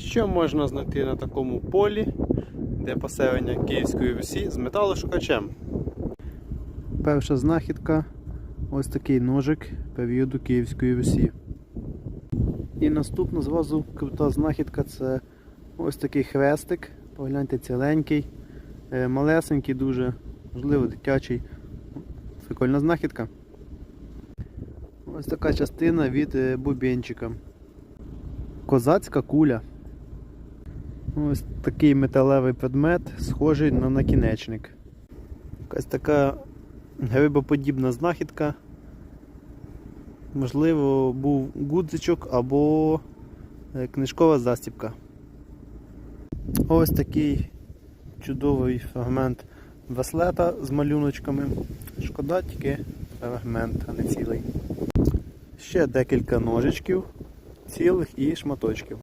Що можна знайти на такому полі, де поселення Київської Русі з металошукачем? Перша знахідка ось такий ножик періоду Київської Русі. І наступна зразу крута знахідка це ось такий хрестик. Погляньте ціленький, е, малесенький, дуже, можливо, дитячий. Прикольна знахідка. Ось така частина від е, бубенчика. Козацька куля. Ось такий металевий предмет, схожий на накінечник. Якась така грибоподібна знахідка. Можливо, був гудзичок або е, книжкова застібка. Ось такий чудовий фрагмент веслета з малюночками. Шкода тільки фрагмент, а не цілий. Ще декілька ножичків, цілих і шматочків.